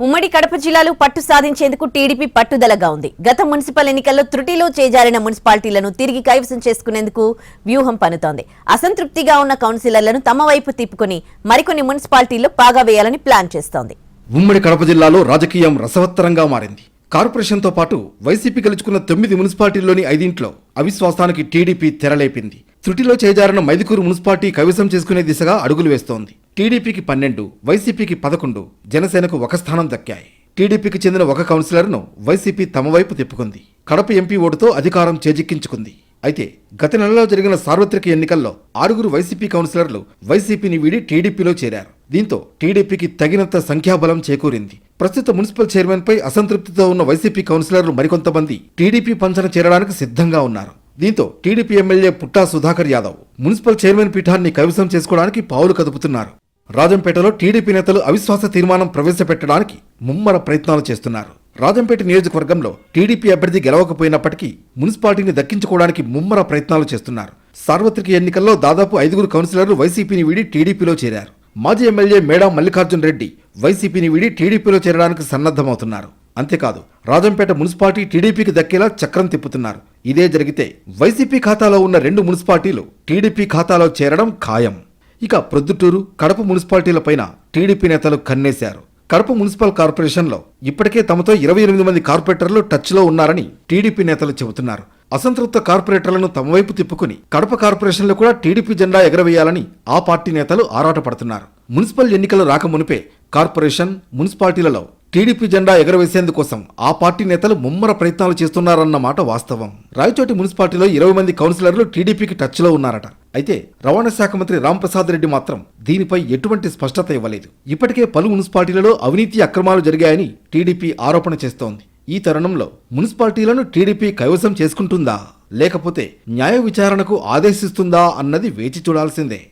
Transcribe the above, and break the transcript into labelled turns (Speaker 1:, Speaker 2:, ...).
Speaker 1: ఉమ్మడి కడప జిల్లాలో పట్టు సాధించేందుకు టీడీపీ పట్టుదలగా ఉంది. గత మున్సిపల్ ఎన్నికల్లో త్రుటిలో చేజారిన మున్సిపాలిటీలను తిరిగి కైవసం చేసుకునేందుకు వ్యూహం పనుతోంది అసంతృప్తిగా ఉన్న కౌన్సిలర్లను తమ వైపు తిప్పుకొని మరికొన్ని మున్సిపాలిటీల్లో పాగా వేయాలని ప్లాన్ చేస్తోంది.
Speaker 2: ఉమ్మడి కడప జిల్లాలో రాజకీయం రసవత్తరంగా మారింది. కార్పొరేషన్తో పాటు వైసీపీ గెలుచుకున్న తొమ్మిది మున్సిపాలిటీల్లోని ఐదింట్లో అవిశ్వాసానికి టీడీపీ తెరలేపింది. త్రుటిలో చేజారిన మైదుకూరు మున్సిపాలిటీ కవిసం చేసుకునే దిశగా అడుగులు వేస్తోంది. టీడీపీకి పన్నెండు వైసీపీకి పదకొండు జనసేనకు ఒక స్థానం దక్కాయి. టీడీపీకి చెందిన ఒక కౌన్సిలర్ను వైసీపీ తమ వైపు తిప్పుకుంది. కడప ఎంపీ ఓటుతో అధికారం చేజిక్కించుకుంది. అయితే గత నెలలో జరిగిన సార్వత్రిక ఎన్నికల్లో ఆరుగురు వైసీపీ కౌన్సిలర్లు వైసీపీని వీడి టీడీపీలో చేరారు. దీంతో టీడీపీకి తగినంత సంఖ్యాబలం చేకూరింది. ప్రస్తుత మున్సిపల్ చైర్మన్ పై అసంతృప్తితో ఉన్న వైసీపీ కౌన్సిలర్లు మరికొంతమంది టీడీపీ పంచన చేరడానికి సిద్ధంగా ఉన్నారు. దీంతో TDP MLA Putta Sudhakar Yadav municipal chairman పీఠాన్ని కైవసం చేసుకోవడానికి పావులు కదుపుతున్నారు. రాజంపేటలో టీడీపీ నేతలు అవిశ్వాస తీర్మానం ప్రవేశపెట్టడానికి ముమ్మర ప్రయత్నాలు చేస్తున్నారు. రాజంపేట నియోజకవర్గంలో టీడీపీ అభ్యర్థి గెలవకపోయినప్పటికీ మున్సిపాలిటీని దక్కించుకోవడానికి ముమ్మర ప్రయత్నాలు చేస్తున్నారు. సార్వత్రిక ఎన్నికల్లో దాదాపు ఐదుగురు కౌన్సిలర్లు వైసీపీని వీడి టీడీపీలో చేరారు. మాజీ ఎమ్మెల్యే మేడా మల్లికార్జున్ రెడ్డి వైసీపీని వీడి టీడీపీలో చేరడానికి సన్నద్ధమవుతున్నారు. అంతేకాదు రాజంపేట మున్సిపాలిటీ టీడీపీకి దక్కేలా చక్రం తిప్పుతున్నారు. ఇదే జరిగితే వైసీపీ ఖాతాలో ఉన్న రెండు మున్సిపాలిటీలు టీడీపీ ఖాతాలో చేరడం ఖాయం. ఇక ప్రొద్దుటూరు కడప మున్సిపాలిటీలపైన టీడీపీ నేతలు కన్నేశారు. కడప మున్సిపల్ కార్పొరేషన్లో ఇప్పటికే తమతో ఇరవై ఎనిమిది మంది కార్పొరేటర్లు టచ్లో ఉన్నారని టీడీపీ నేతలు చెబుతున్నారు. అసంతృప్త కార్పొరేటర్లను తమ వైపు తిప్పుకుని కడప కార్పొరేషన్లో కూడా టీడీపీ జెండా ఎగరవేయాలని ఆ పార్టీ నేతలు ఆరాటపడుతున్నారు. మున్సిపల్ ఎన్నికలు రాకమునిపే కార్పొరేషన్ మున్సిపాలిటీలలో టీడీపీ జెండా ఎగరవేసేందుకోసం ఆ పార్టీ నేతలు ముమ్మర ప్రయత్నాలు చేస్తున్నారన్న మాట వాస్తవం. రాయచోటి మున్సిపాలిటీలో ఇరవై మంది కౌన్సిలర్లు టీడీపీకి టచ్లో ఉన్నారట. అయితే రవాణా శాఖ మంత్రి రాంప్రసాద్ రెడ్డి మాత్రం దీనిపై ఎటువంటి స్పష్టత ఇవ్వలేదు. ఇప్పటికే పలు మున్సిపాలిటీలలో అవినీతి అక్రమాలు జరిగాయని టీడీపీ ఆరోపణ చేస్తోంది. ఈ తరుణంలో మున్సిపాలిటీలను టీడీపీ కైవసం చేసుకుంటుందా? లేకపోతే న్యాయ విచారణకు ఆదేశిస్తుందా అన్నది వేచి చూడాల్సిందే.